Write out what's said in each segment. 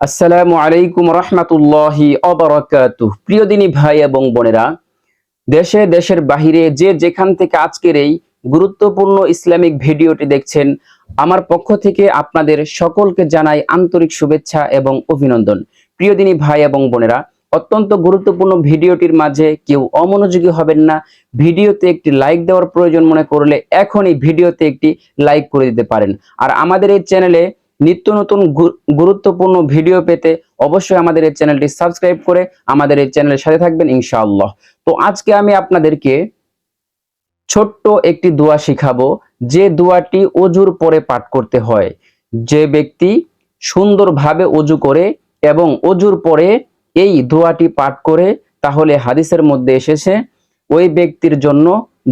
আসসালামু আলাইকুম রহমাতুল্লাহি অবরাকাতু প্রিয় দিনী ভাই এবং বোনেরা, দেশে, দেশের বাহিরে যে যেখান থেকে আজকের এই গুরুত্বপূর্ণ ইসলামিক ভিডিওটি দেখছেন, আমার পক্ষ থেকে আপনাদের সকলকে জানাই আন্তরিক শুভেচ্ছা এবং অভিনন্দন। প্রিয় দিনী ভাই এবং বোনেরা, অত্যন্ত গুরুত্বপূর্ণ ভিডিওটির মাঝে কেউ অমনোযোগী হবেন না। ভিডিওতে একটি লাইক দেওয়ার প্রয়োজন মনে করলে এখনই ভিডিওতে একটি লাইক করে দিতে পারেন। আর আমাদের এই চ্যানেলে নিত্য নতুন গুরুত্বপূর্ণ ভিডিও পেতে অবশ্যই আমাদের এই চ্যানেলটি সাবস্ক্রাইব করে আমাদের এই চ্যানেলের সাথে থাকবেন ইনশাআল্লাহ। তো আজকে আমি আপনাদেরকে ছোট্ট একটি দোয়া শিখাবো, যে দোয়াটি অজুর পরে পাঠ করতে হয়। যে ব্যক্তি সুন্দরভাবে অজু করে এবং অজুর পরে এই দোয়াটি পাঠ করে, তাহলে হাদিসের মধ্যে এসেছে, ওই ব্যক্তির জন্য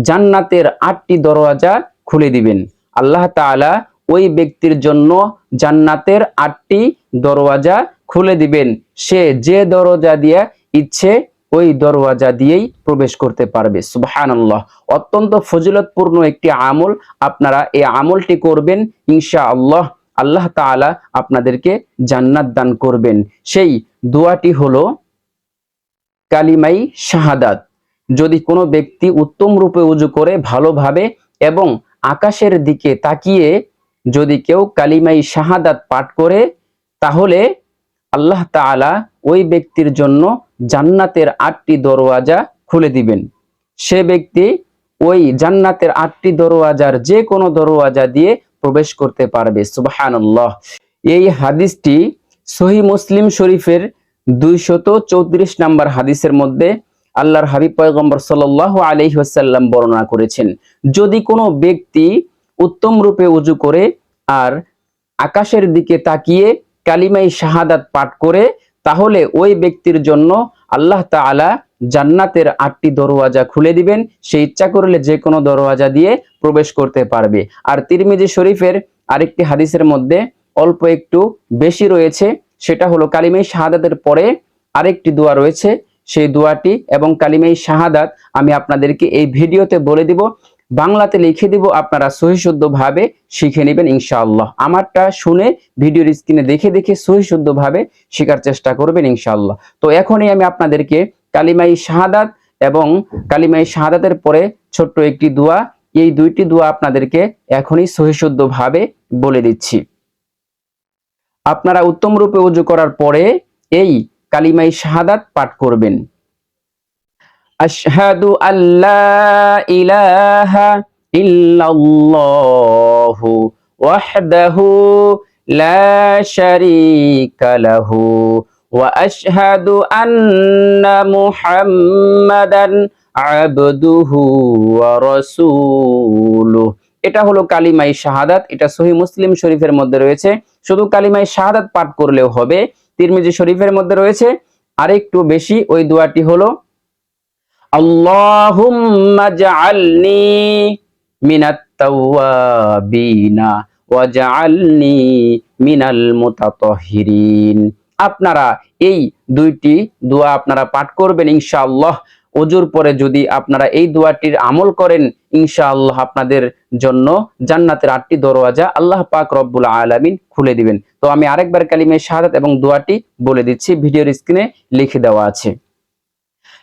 জান্নাতের আটটি দরওয়াজা খুলে দিবেন। আল্লাহ তাআলা ওই ব্যক্তির জন্য জান্নাতের আটটি দরওয়াজা খুলে দিবেন। সে যে দরজা দিয়ে ইচ্ছে, ওই দরওয়াজা দিয়েই প্রবেশ করতে পারবে। সুবহানাল্লাহ। অত্যন্ত ফজিলতপূর্ণ একটি আমল আপনারা এই আমলটি করবেন। ইনশাআল্লাহ আল্লাহ তাআলা আপনাদেরকে জান্নাত দান করবেন। সেই দোয়াটি হলো কালিমাই শাহাদাত। যদি কোনো ব্যক্তি উত্তম রূপে উজু করে ভালোভাবে এবং আকাশের দিকে তাকিয়ে যদি কেউ কালিমাই শাহাদাত পাঠ করে, তাহলে আল্লাহ তাআলা ওই ব্যক্তির জন্য জান্নাতের আটটি দরওয়াজা খুলে দিবেন। সে ব্যক্তি ওই জান্নাতের আটটি দরওয়াজার যে কোনো দরওয়াজা দিয়ে প্রবেশ করতে পারবে। সুবহানাল্লাহ। এই হাদিসটি সহি মুসলিম শরীফের দুইশত চৌত্রিশ নাম্বার হাদিসের মধ্যে আল্লাহর হাবিব পয়গম্বর সাল্লাহ আলহি ওয়াসাল্লাম বর্ণনা করেছেন। যদি কোনো ব্যক্তি উত্তম রূপে উজু করে আর আকাশের দিকে তাকিয়ে কালিমাই শাহাদাত পাঠ করে, তাহলে ওই ব্যক্তির জন্য আল্লাহ তাআলা জান্নাতের আটটি দরওয়াজা খুলে দিবেন। সে ইচ্ছা করলে যে কোনো দরওয়াজা দিয়ে প্রবেশ করতে পারবে। আর তিরমিজি শরীফের আরেকটি হাদিসের মধ্যে অল্প একটু বেশি রয়েছে, সেটা হলো কালিমাই শাহাদাতের পরে আরেকটি দোয়া রয়েছে। সেই দোয়াটি এবং কালিমাই শাহাদাত আমি আপনাদেরকে এই ভিডিওতে বলে দিব। বাংলাতে লিখে দিব, আপনারা সহিশুদ্ধ ভাবে শিখে নেবেন ইনশাআল্লাহ। আমারটা শুনে ভিডিওর স্ক্রিনে দেখে দেখে সহিশুদ্ধ ভাবে শেখার চেষ্টা করবেন ইনশাআল্লাহ। তো এখনই আমি আপনাদেরকে কালিমাই শাহাদাত এবং কালিমাই শাহাদাতের পরে ছোট্ট একটি দোয়া, এই দুইটি দোয়া আপনাদেরকে এখনই সহিশুদ্ধ ভাবে বলে দিচ্ছি। আপনারা উত্তম রূপে উজু করার পরে এই কালিমাই শাহাদাত পাঠ করবেন। আশহাদু আল্লা ইলাহা ইল্লাল্লাহু ওয়াহদাহু লা শারীকা লাহু ওয়া আশহাদু আন্না মুহাম্মাদান আবদুহু ওয়া রাসূলুহু। এটা হলো কালিমাই শাহাদাত, এটা সহি মুসলিম শরীফের মধ্যে রয়েছে। শুধু কালিমাই শাহাদাত পাঠ করলেও হবে। তিরমিজি শরীফের মধ্যে রয়েছে। আরেকটু বেশি, ওই দোয়াটি হলো আল্লাহুম্মা জাআলনি মিনাত তাওয়াবিনা ওয়াজআলনি মিনাল মুতাতাহহিরিন আপনারা এই দুইটি দোয়া আপনারা পাঠ করবেন ইনশাআল্লাহ। অজুর পরে যদি আপনারা এই দোয়াটির আমল করেন, ইনশাআল্লাহ আপনাদের জন্য জান্নাতের আটটি দরওয়াজা আল্লাহ পাক রব্বুল আলামিন খুলে দিবেন। তো আমি আরেকবার কালিমে শাহাদাত এবং দোয়াটি বলে দিচ্ছি, ভিডিওর স্ক্রিনে লিখে দেওয়া আছে।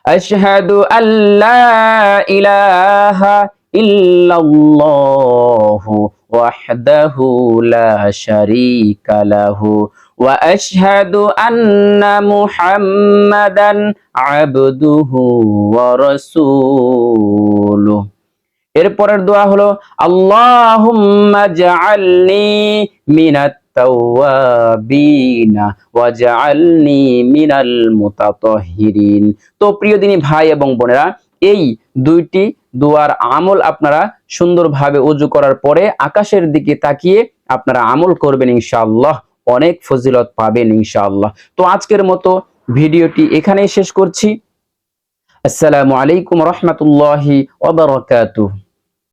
আশহাদু আল্লা ইলাহা ইল্লাল্লাহু ওয়াহদাহু লা শারীকা লাহু ওয়া আশহাদু আন্না মুহাম্মাদান আবদুহু ওয়া রাসূলুহু। এরপরের দোয়া হলো, আল্লাহুম্মা জাআলনি মিনাত তো প্রিয় দিনী ভাই এবং বোনেরা, এই দুইটি দোয়ার আমল আপনারা সুন্দরভাবে উজু করার পরে আকাশের দিকে তাকিয়ে আপনারা আমল করবেন ইনশাআল্লাহ, অনেক ফজিলত পাবেন ইনশাআল্লাহ। তো আজকের মতো ভিডিওটি এখানেই শেষ করছি। আসসালামু আলাইকুম রহমতুল্লাহি ওয়া বারাকাতুহু।